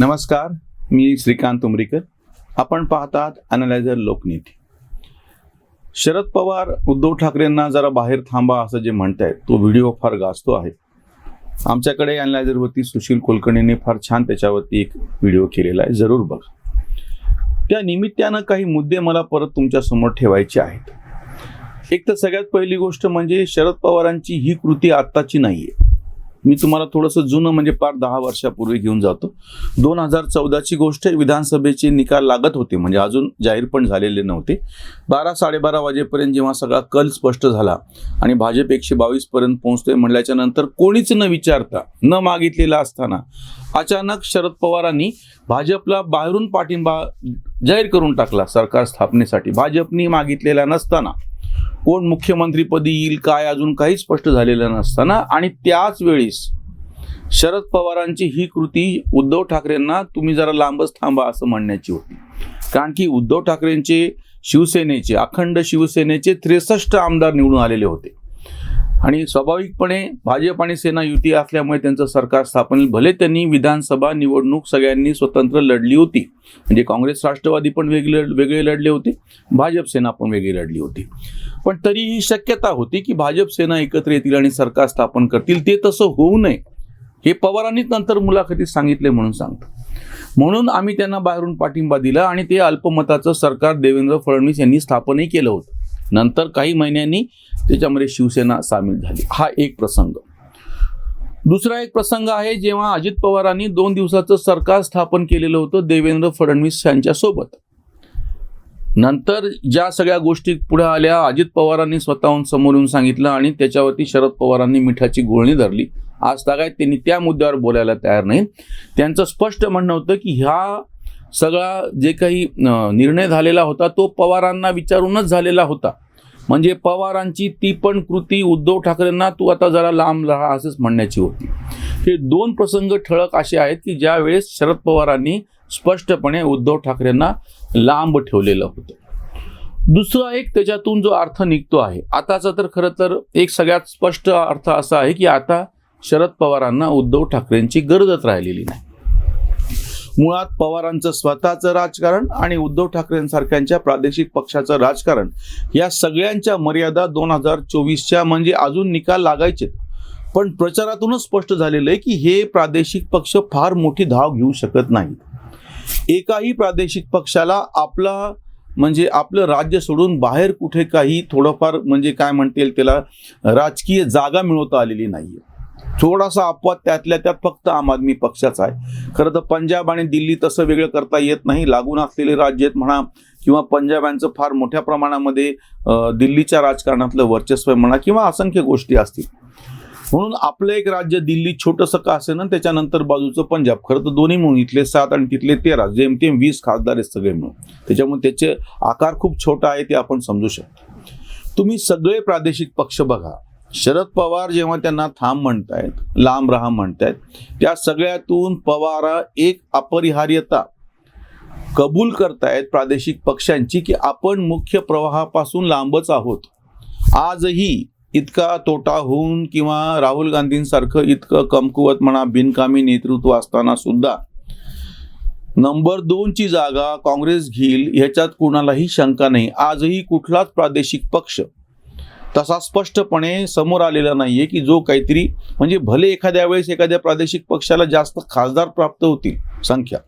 नमस्कार मी श्रीकांत उमरीकर. आपण पाहतात अनालायझर लोकनीती. शरद पवार उद्धव ठाकरेंना जरा बाहेर थांबा असं जे म्हणतायत तो व्हिडिओ फार गाजतो आहे. आमच्याकडे अनालायझरवरती सुशील कुलकर्णीने फार छान त्याच्यावरती एक व्हिडिओ केलेला आहे जरूर बघ. त्या निमित्तानं काही मुद्दे मला परत तुमच्यासमोर ठेवायचे आहेत. एक तर सगळ्यात पहिली गोष्ट म्हणजे शरद पवारांची ही कृती आत्ताची नाही आहे मी तुम्हाला थोडंसं जुनं म्हणजे पार दहा वर्षापूर्वी घेऊन जातो. दोन हजार चौदाची गोष्ट आहे, विधानसभेचे निकाल लागत होते म्हणजे अजून जाहीर पण झालेले नव्हते. बारा साडेबारा वाजेपर्यंत जेव्हा सगळा कल स्पष्ट झाला आणि भाजप एकशे बावीसपर्यंत पोहोचतोय म्हणल्याच्या नंतर कोणीच न विचारता न मागितलेला असताना अचानक शरद पवारांनी भाजपला बाहेरून पाठिंबा जाहीर करून टाकला सरकार स्थापनेसाठी. भाजपनी मागितलेला नसताना कोण मुख्यमंत्रीपदी येईल काय अजून काही स्पष्ट झालेलं नसताना. आणि त्याच वेळेस शरद पवारांची ही कृती उद्धव ठाकरेंना तुम्ही जरा लांबच थांबा असं म्हणण्याची होती. कारण की उद्धव ठाकरेंचे शिवसेनेचे अखंड शिवसेनेचे त्रेसष्ट आमदार निवडून आलेले होते. आणि स्वाभाविकपणे भाजप आणि सेना युती असल्यामुळे त्यांचं सरकार स्थापन भले त्यांनी विधानसभा निवडणूक सगळ्यांनी स्वतंत्र लढली होती. म्हणजे काँग्रेस राष्ट्रवादी पण वेगळे वेगळे लढले होते. भाजप सेना पण वेगळी लढली होती. पण तरी ही शक्यता होती की भाजप सेना एकत्र येतील आणि सरकार स्थापन करतील. ते तसं होऊ नये. हे पवारांनीच नंतर मुलाखतीत सांगितले म्हणून सांगतो. म्हणून आम्ही त्यांना बाहेरून पाठिंबा दिला आणि ते अल्पमताचं सरकार देवेंद्र फडणवीस यांनी स्थापनही केलं होतं. नंतर काही महिन्यांनी त्याच्यामध्ये शिवसेना सामील झाली. हा एक प्रसंग. दुसरा एक प्रसंग आहे जेव्हा अजित पवारांनी दोन दिवसाचं सरकार स्थापन केलेलं होतं देवेंद्र फडणवीस यांच्यासोबत. नंतर ज्या सगळ्या गोष्टी पुढे आल्या अजित पवारांनी स्वतःहून समोर येऊन सांगितलं आणि त्याच्यावरती शरद पवारांनी मिठाची गोळणी धरली. आज तागायत त्यांनी त्या मुद्द्यावर बोलायला तयार नाही. त्यांचं स्पष्ट म्हणणं होतं की ह्या सगळा जे काही निर्णय झालेला होता तो पवारांना विचारूनच झालेला होता. म्हणजे पवारांची ती पण कृती उद्धव ठाकरेंना तू आता जरा लांब राहा असंच म्हणण्याची होती. हे दोन प्रसंग ठळक असे आहेत की ज्यावेळेस शरद पवारांनी स्पष्टपणे उद्धव ठाकरेंना लांब ठेवलेलं होतं. दुसरा एक त्याच्यातून जो अर्थ निघतो आहे आताचा तर खरं तर एक सगळ्यात स्पष्ट अर्थ असा आहे की आता शरद पवारांना उद्धव ठाकरेंची गरजच राहिलेली नाही. मुळात पवारांचं स्वतःचं राजकारण आणि उद्धव ठाकरेंसारख्यांच्या प्रादेशिक पक्षाचं राजकारण या सगळ्यांच्या मर्यादा दोन हजार चोवीसच्या म्हणजे अजून निकाल लागायचे पण प्रचारातूनच स्पष्ट झालेलं आहे की हे प्रादेशिक पक्ष फार मोठी धाव घेऊ शकत नाहीत. एकाही प्रादेशिक पक्षाला आपला म्हणजे आपलं राज्य सोडून बाहेर कुठे काही थोडंफार म्हणजे काय म्हणता येईल त्याला राजकीय जागा मिळवता आलेली नाहीये. थोडासा अपवाद त्यातल्या त्यात फक्त आम आदमी पक्षाचा आहे. खरं तर पंजाब आणि दिल्ली तसं वेगळं करता येत नाही. लागून असलेले राज्य आहेत म्हणा किंवा पंजाब यांचं फार मोठ्या प्रमाणामध्ये दिल्लीच्या राजकारणातलं वर्चस्व म्हणा किंवा असंख्य गोष्टी असतील. म्हणून आपलं एक राज्य दिल्ली छोटंसं का असेल ना त्याच्यानंतर बाजूचं पंजाब. खरं तर दोन्ही म्हणून इथले सात आणि तिथले तेरा. जेमतेम वीस खासदार आहेत सगळे मिळून त्याच्यामुळे त्याचे आकार खूप छोटा आहे ते आपण समजू शकतो. तुम्ही सगळे प्रादेशिक पक्ष बघा. शरद पवार जेव्हा त्यांना थांब म्हणतायत लांब राहा म्हणतायत त्या सगळ्यातून पवार एक अपरिहार्यता कबूल करतायत प्रादेशिक पक्षांची की आपण मुख्य प्रवाहापासून लांबच आहोत. आजही इतका तोटा होऊन किंवा राहुल गांधींसारखं इतकं कमकुवत म्हणा बिनकामी नेतृत्व असताना सुद्धा नंबर दोनची जागा काँग्रेस घेईल ह्याच्यात कुणालाही शंका नाही. आजही कुठलाच प्रादेशिक पक्ष तसा स्पष्टपणे समोर आलेला नाहीये की जो काहीतरी म्हणजे भले एखाद्या वेळेस एखाद्या प्रादेशिक पक्षाला जास्त खासदार प्राप्त होतील संख्या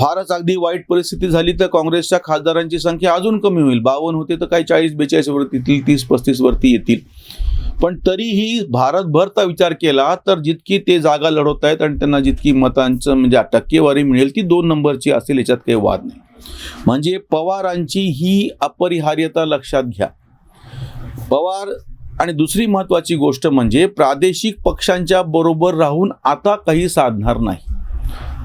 फारच अगदी वाईट परिस्थिती झाली तर काँग्रेसच्या खासदारांची संख्या अजून कमी होईल. बावन्न होते तर काही चाळीस बेचाळीस वरती येतील तीस पस्तीस वरती येतील. पण तरीही भारतभरचा विचार केला तर जितकी ते जागा लढवत आहेत आणि त्यांना जितकी मतांचं म्हणजे टक्केवारी मिळेल ती दोन नंबरची असेल याच्यात काही वाद नाही. म्हणजे पवारांची ही अपरिहार्यता लक्षात घ्या. पवार आणि दुसरी महत्वाची गोष्ट म्हणजे प्रादेशिक पक्षांच्या बरोबर राहून आता काही साधणार नाही.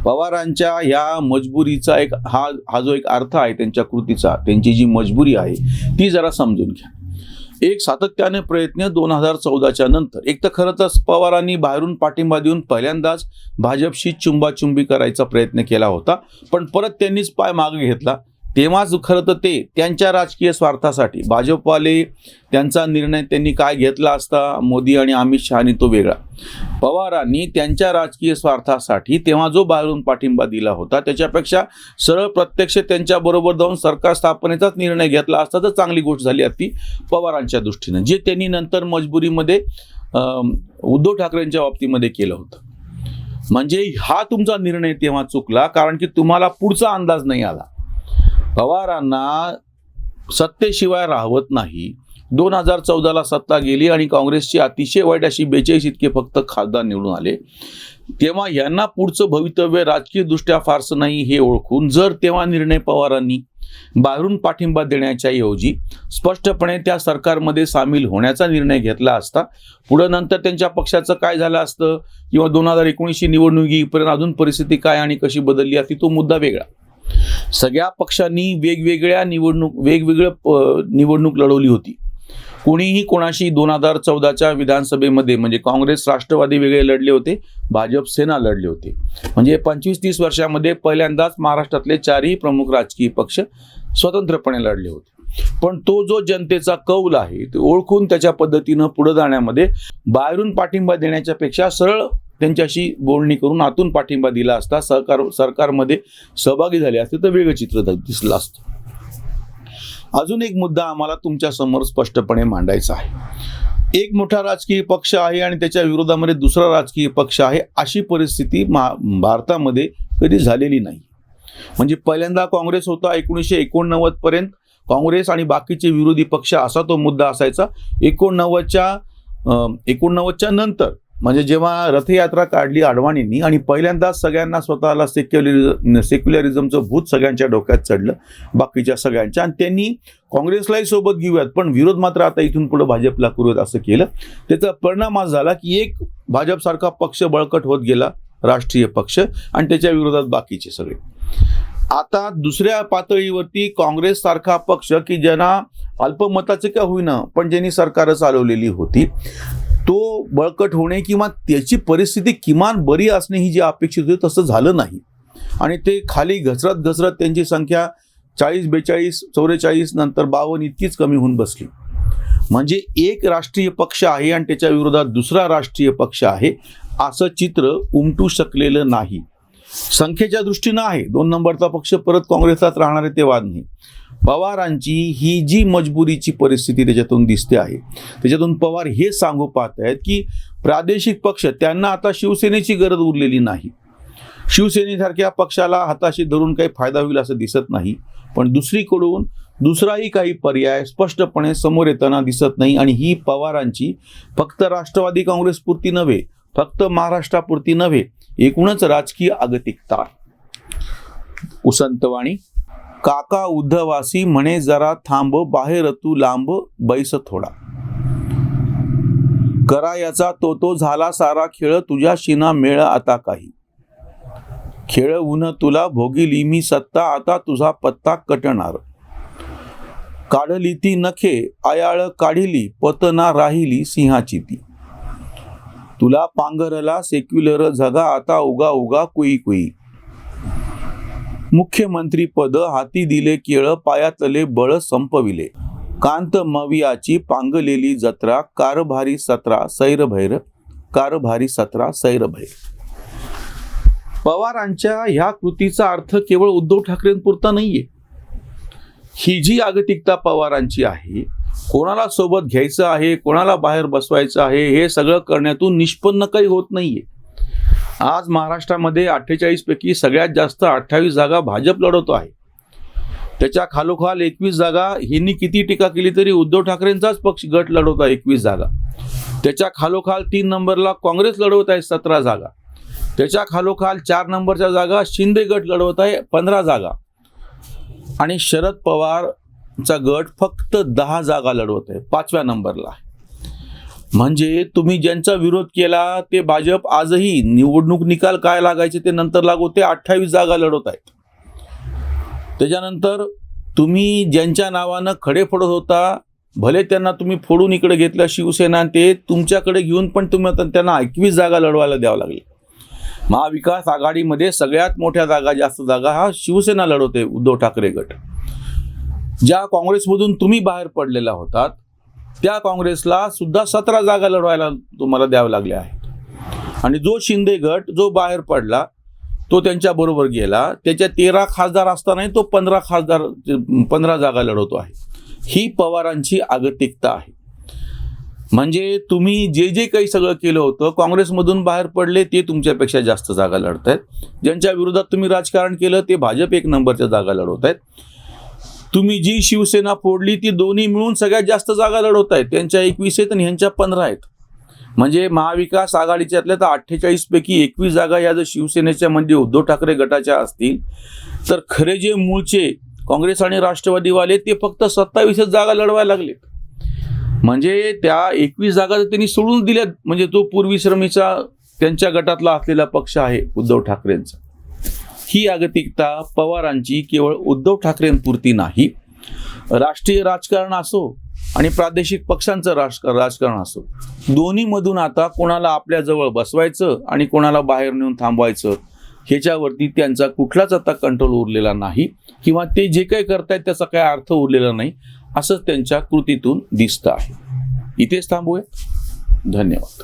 पवारांच्या ह्या मजबुरीचा एक हा हा जो एक अर्थ आहे त्यांच्या कृतीचा त्यांची जी मजबुरी आहे ती जरा समजून घ्या. एक सातत्याने प्रयत्न दोन हजार चौदाच्या नंतर. एक तर खरं तर पवारांनी बाहेरून पाठिंबा देऊन पहिल्यांदाच भाजपशी चुंबाचुंबी करायचा प्रयत्न केला होता पण परत त्यांनीच पाय मागे घेतला. तेव्हाच खरं तर ते त्यांच्या राजकीय स्वार्थासाठी. भाजपवाले त्यांचा निर्णय त्यांनी काय घेतला असता मोदी आणि अमित शहानी तो वेगळा. पवारांनी त्यांच्या राजकीय स्वार्थासाठी तेव्हा जो बाहेरून पाठिंबा दिला होता त्याच्यापेक्षा सरळ प्रत्यक्ष त्यांच्याबरोबर जाऊन सरकार स्थापनेचाच निर्णय घेतला असता तर चांगली गोष्ट झाली असती पवारांच्या दृष्टीनं जे त्यांनी नंतर मजबुरीमध्ये उद्धव ठाकरेंच्या बाबतीमध्ये केलं होतं. म्हणजे हा तुमचा निर्णय तेव्हा चुकला कारण की तुम्हाला पुढचा अंदाज नाही आला. पवारांना सत्तेशिवाय राहवत नाही. दोन हजार चौदाला सत्ता गेली आणि काँग्रेसची अतिशय वाईट अशी बेचाळीस इतके फक्त खासदार निवडून आले. तेव्हा यांना पुढचं भवितव्य राजकीयदृष्ट्या फारसं नाही हे ओळखून जर तेव्हा निर्णय पवारांनी बाहेरून पाठिंबा देण्याच्या ऐवजी स्पष्टपणे त्या सरकारमध्ये सामील होण्याचा निर्णय घेतला असता पुढं नंतर त्यांच्या पक्षाचं काय झालं असतं? किंवा दोन हजार एकोणीसशे निवडणुकीपर्यंत अजून परिस्थिती काय आणि कशी बदलली असती तो मुद्दा वेगळा. सगळ्या पक्षांनी वेगवेगळ्या निवडणूक वेगवेगळं निवडणूक लढवली होती. कोणीही कोणाशी दोन हजार चौदाच्या विधानसभेमध्ये म्हणजे काँग्रेस राष्ट्रवादी वेगळे लढले होते भाजप सेना लढले होते. म्हणजे पंचवीस तीस वर्षामध्ये पहिल्यांदाच महाराष्ट्रातले चारही प्रमुख राजकीय पक्ष स्वतंत्रपणे लढले होते. पण तो जो जनतेचा कौल आहे तो ओळखून त्याच्या पद्धतीनं पुढे जाण्यामध्ये बाहेरून पाठिंबा देण्याच्या पेक्षा सरळ त्यांच्याशी बोलणी करून आतून पाठिंबा दिला असता सरकार सरकारमध्ये सहभागी झाले असते तर वेगळं चित्र दिसलं असतं. अजून एक मुद्दा आम्हाला तुमच्यासमोर स्पष्टपणे मांडायचा आहे. एक मोठा राजकीय पक्ष आहे आणि त्याच्या विरोधामध्ये दुसरा राजकीय पक्ष आहे अशी परिस्थिती मा भारतामध्ये कधी झालेली नाही. म्हणजे पहिल्यांदा काँग्रेस होता एकोणीसशे एकोणनव्वदपर्यंत काँग्रेस आणि बाकीचे विरोधी पक्ष असा तो मुद्दा असायचा. एकोणनव्वदच्या अं, एकोणनव्वदच्या नंतर म्हणजे जेव्हा रथयात्रा काढली आडवाणींनी आणि पहिल्यांदाच सगळ्यांना स्वतःला सेक्युलरिझम सेक्युलरिझमचं भूत सगळ्यांच्या डोक्यात चढलं बाकीच्या सगळ्यांच्या आणि त्यांनी काँग्रेसलाही सोबत घेऊयात पण विरोध मात्र आता इथून पुढे भाजपला करूयात असं केलं. त्याचा परिणाम आज झाला की एक भाजपसारखा पक्ष बळकट होत गेला राष्ट्रीय पक्ष आणि त्याच्या विरोधात बाकीचे सगळे. आता दुसऱ्या पातळीवरती काँग्रेस सारखा पक्ष की ज्यांना अल्पमताचे का होईना पण ज्यांनी सरकारं चालवलेली होती तो बळकट होणे किंवा त्याची परिस्थिती किमान बरी असणे ही जी अपेक्षित होती तसं झालं नाही. आणि ते खाली घसरत घसरत त्यांची संख्या चाळीस बेचाळीस चौवेचाळीस नंतर बावन्न इतकीच कमी होऊन बसली. म्हणजे एक राष्ट्रीय पक्ष आहे आणि त्याच्या विरोधात दुसरा राष्ट्रीय पक्ष आहे असं चित्र उमटू शकलेलं नाही. संख्येच्या दृष्टीनं आहे दोन नंबरचा पक्ष परत काँग्रेसात राहणार आहे ते वाद नाही. पवारांची ही जी मजबुरीची परिस्थिती त्याच्यातून दिसते आहे. त्याच्यातून पवार हे सांगू पाहत आहेत की प्रादेशिक पक्ष त्यांना आता शिवसेनेची गरज उरलेली नाही. शिवसेनेसारख्या पक्षाला हाताशी धरून काही फायदा होईल असं दिसत नाही. पण दुसरीकडून दुसराही काही पर्याय स्पष्टपणे समोर येताना दिसत नाही आणि ही पवारांची फक्त राष्ट्रवादी काँग्रेसपुरती नव्हे फक्त महाराष्ट्रापुरती नव्हे एकूणच राजकीय आगतिकता उसंतवाणी काका उद्धवासी म्हणे जरा थांब बाहेर तू लांब बैस थोडा. करा याचा तो तो झाला सारा खेळ तुझ्या शिना मेळ आता काही. खेळ उन तुला भोगिली मी सत्ता आता तुझा पत्ता कटणार. काढली ती नखे आयाळ काढिली पतना राहिली सिंहाची ती. तुला पांघरला सेक्युलर झगा आता उगा उगा कुई कुई. मुख्यमंत्री पद हाती दिले केळ पायातले बळ संपविले. कांत मवियाची पांगलेली जत्रा कारभारी सत्रा सैरभैर कारभारी सत्रा सैरभैर. पवारांच्या ह्या कृतीचा अर्थ केवळ उद्धव ठाकरेंपुरता नाहीये. ही जी आगतिकता पवारांची आहे कोणाला सोबत घ्यायचं आहे कोणाला बाहेर बसवायचं आहे हे सगळं करण्यातून निष्पन्न काही होत नाहीये. आज महाराष्ट्रामध्ये अठ्ठेचाळीसपैकी सगळ्यात जास्त अठ्ठावीस जागा भाजप लढवतो आहे. त्याच्या खालोखाल एकवीस जागा यांनी किती टीका केली तरी उद्धव ठाकरेंचाच पक्ष गट लढवत आहे एकवीस जागा. त्याच्या खालोखाल तीन नंबरला काँग्रेस लढवत आहे सतरा जागा. त्याच्या खालोखाल चार नंबरच्या जागा शिंदे गट लढवत आहे पंधरा जागा. आणि शरद पवारचा गट फक्त दहा जागा लढवत आहे पाचव्या नंबरला आहे. म्हणजे तुम्ही ज्यांचा विरोध केला ते भाजप आजही निवडणूक निकाल काय लागायचे ते नंतर लागू ते अठ्ठावीस जागा लढवत आहेत. त्याच्यानंतर तुम्ही ज्यांच्या नावानं खडे फोडत होता भले त्यांना तुम्ही फोडून इकडे घेतलं शिवसेना ते तुमच्याकडे घेऊन पण तुम्ही आता त्यांना एकवीस जागा लढवायला द्यावं लागली. महाविकास आघाडीमध्ये सगळ्यात मोठ्या जागा जास्त जागा हा शिवसेना लढवते उद्धव ठाकरे गट. ज्या काँग्रेसमधून तुम्ही बाहेर पडलेला होतात त्या काँग्रेसला सुद्धा सतरा जागा लढवायला तुम्हाला द्याव्या लागल्या आहेत. आणि जो शिंदे गट जो बाहेर पडला तो त्यांच्याबरोबर गेला. त्याच्या तेरा खासदार असतानाही तो पंधरा खासदार पंधरा जागा लढवतो आहे. ही पवारांची आगतिकता आहे. म्हणजे तुम्ही जे जे काही सगळं केलं होतं काँग्रेसमधून बाहेर पडले ते तुमच्यापेक्षा जास्त जागा लढत आहेत ज्यांच्या विरोधात तुम्ही राजकारण केलं ते भाजप एक नंबरच्या जागा लढवत आहेत तुम्ही जी शिवसेना फोडली ती दोन्ही मिळून सगळ्यात जास्त जागा लढवत आहेत त्यांच्या एकवीस आहेत आणि ह्यांच्या पंधरा आहेत. म्हणजे महाविकास आघाडीच्यातल्या तर अठ्ठेचाळीसपैकी एकवीस जागा या जर शिवसेनेच्या म्हणजे उद्धव ठाकरे गटाच्या असतील तर खरे जे मूळचे काँग्रेस आणि राष्ट्रवादीवाले ते फक्त सत्तावीसच जागा लढवायला लागलेत. म्हणजे त्या एकवीस जागा त्यांनी सोडून दिल्यात म्हणजे तो पूर्वीश्रमीचा त्यांच्या गटातला असलेला पक्ष आहे उद्धव ठाकरेंचा. ही जागतिकता पवारांची केवळ उद्धव ठाकरेंपुरती नाही. राष्ट्रीय राजकारण असो आणि प्रादेशिक पक्षांचं राज राजकारण असो दोन्हीमधून आता कोणाला आपल्याजवळ बसवायचं आणि कोणाला बाहेर नेऊन थांबवायचं ह्याच्यावरती त्यांचा कुठलाच आता कंट्रोल उरलेला नाही किंवा ते जे काही करतायत त्याचा काही अर्थ उरलेला नाही असंच त्यांच्या कृतीतून दिसतं आहे. इथेच थांबूया. धन्यवाद.